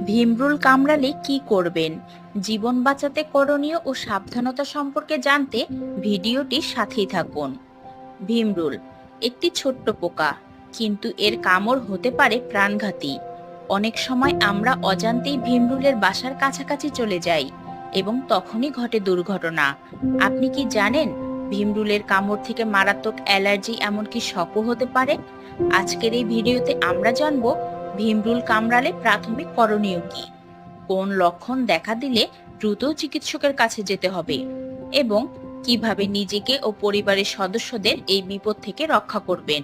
ভীমরুল কামড়ালে কি করবেন? জীবন বাঁচাতে করণীয় ও সাবধানতা সম্পর্কে জানতে ভিডিওটি সাথেই থাকুন। ভীমরুল, একটি ছোট্ট পোকা, কিন্তু এর কামড় হতে পারে প্রাণঘাতী। অনেক সময় আমরা অজান্তেই ভীমরুলের বাসার কাছাকাছি চলে যাই এবং তখনই ঘটে দুর্ঘটনা। আপনি কি জানেন ভীমরুলের কামড় থেকে মারাত্মক অ্যালার্জি এমনকি শকও হতে পারে? আজকের এই ভিডিওতে আমরা জানব ভীমরুল কামড়ালে প্রাথমিক করণীয় কি? কোন লক্ষণ দেখা দিলে দ্রুত চিকিৎসকের কাছে যেতে হবে? এবং কীভাবে নিজেকে ও পরিবারের সদস্যদের এই বিপদ থেকে রক্ষা করবেন?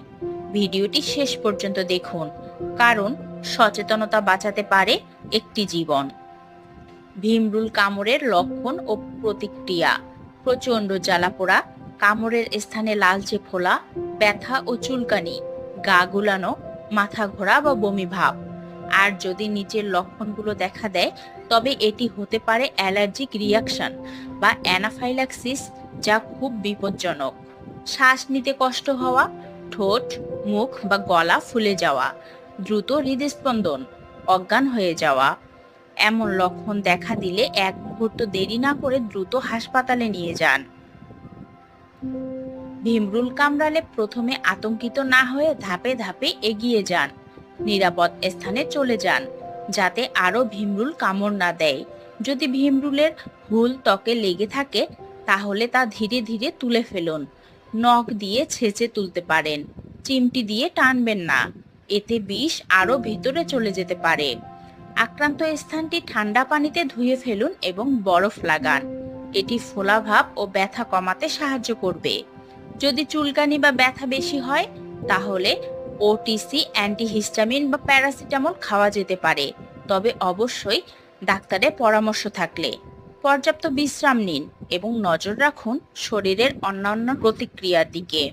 ভিডিওটি শেষ পর্যন্ত দেখুন, কারণ সচেতনতা বাঁচাতে পারে একটি জীবন। ভীমরুল কামড়ের লক্ষণ ও প্রতিক্রিয়া, প্রচণ্ড জ্বালাপোড়া, কামড়ের স্থানে লালচে ফোলা, ব্যথা ও চুলকানি, গা গুলানো মাথা ঘোরা বা বমি ভাব। আর যদি নিচের লক্ষণগুলো দেখা দেয়, তবে এটি হতে পারে অ্যালার্জিক রিয়াকশন বা অ্যানাফাইল্যাক্সিস যা খুব বিপজ্জনক। শ্বাস নিতে কষ্ট হওয়া, ঠোঁট, মুখ বা গলা ফুলে যাওয়া, দ্রুত হৃদস্পন্দন, অজ্ঞান হয়ে যাওয়া। এমন লক্ষণ দেখা দিলে এক মুহূর্ত দেরি না করে দ্রুত হাসপাতালে নিয়ে যান। ভীমরুল কামড়ালে প্রথমে আতঙ্কিত না হয়ে ধাপে ধাপে এগিয়ে যান। নিরাপদ স্থানে চলে যান, যাতে আরও ভীমরুল কামড় না দেয়। যদি ভীমরুলের হুল ত্বকে লেগে থাকে, তাহলে তা ধীরে ধীরে তুলে ফেলুন। নখ দিয়ে ছেঁচে তুলতে পারেন, চিমটি দিয়ে টানবেন না। এতে বিষ আরও ভেতরে চলে যেতে পারে। আক্রান্ত স্থানটি ঠান্ডা পানিতে ধুয়ে ফেলুন এবং বরফ লাগান। এটি ফোলাভাব ও ব্যথা কমাতে সাহায্য করবে। যদি চুলকানি বা ব্যথা বেশি হয়, তাহলে ওটিসি অ্যান্টিহিস্টামিন বা প্যারাসিটামল খাওয়া যেতে পারে। তবে অবশ্যই ডাক্তারের পরামর্শ থাকলে। পর্যাপ্ত বিশ্রাম নিন এবং নজর রাখুন শরীরের অন্যান্য প্রতিক্রিয়ার দিকে।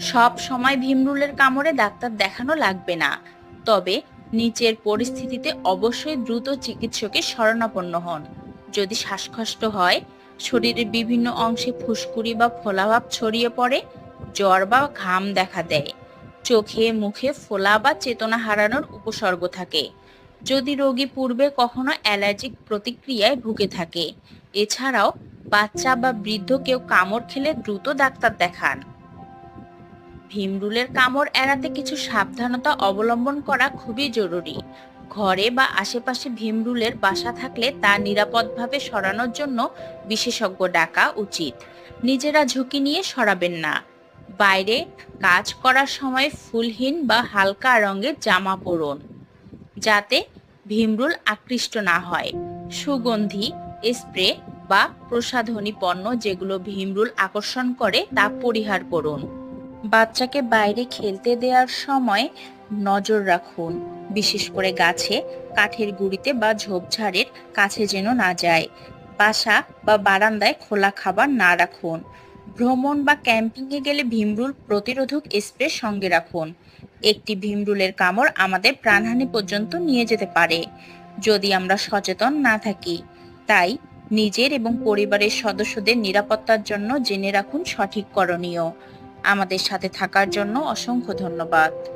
সব সময় ভীমরুলের কামড়ে ডাক্তার দেখানো লাগবে না। তবে নিচের পরিস্থিতিতে অবশ্যই দ্রুত চিকিৎসকের শরণাপন্ন হন। যদি শ্বাসকষ্ট হয় শরীরের বিভিন্ন অংশে ফুসকুড়ি বা ফোলাভাব ছড়িয়ে পড়ে, জ্বর বা ঘাম দেখা দেয়। চোখে, মুখে ফোলা বা চেতনা হারানোর উপসর্গ থাকে। যদি রোগী পূর্বে কখনো অ্যালার্জিক প্রতিক্রিয়ায় ভুগে থাকে, এছাড়াও বাচ্চা বা বৃদ্ধ কেউ কামড় খেলে দ্রুত ডাক্তার দেখান। ভীমরুলের কামড় এড়াতে কিছু সাবধানতা অবলম্বন করা খুবই জরুরি। ঘরে বা আশেপাশে ভীমরুলের বাসা থাকলে তা নিরাপদভাবে সরানোর জন্য বিশেষজ্ঞ ডাকা উচিত। নিজেরা ঝুঁকি নিয়ে সরাবেন না। বাইরে কাজ করার সময় ফুলহীন বা হালকা রঙের জামা পরুন, যাতে ভীমরুল আকৃষ্ট না হয়। সুগন্ধি, স্প্রে বা প্রসাধনী পণ্য যেগুলো ভীমরুল আকর্ষণ করে তা পরিহার করুন। বাচ্চাকে বাইরে খেলতে দেওয়ার সময় নজর রাখুন, বিশেষ করে গাছে, কাঠের গুঁড়িতে বা ঝোপঝাড়ের কাছে যেন না যায়। বাসা বা বারান্দায় খোলা খাবার না রাখুন। ভ্রমণ বা ক্যাম্পিংয়ে গেলে ভীমরুল প্রতিরোধক স্প্রে সঙ্গে রাখুন। একটি ভীমরুলের কামড় আমাদের প্রাণহানি পর্যন্ত নিয়ে যেতে পারে, যদি আমরা সচেতন না থাকি। তাই নিজের এবং পরিবারের সদস্যদের নিরাপত্তার জন্য জেনে রাখুন সঠিক করণীয়। আমাদের সাথে থাকার জন্য অসংখ্য ধন্যবাদ।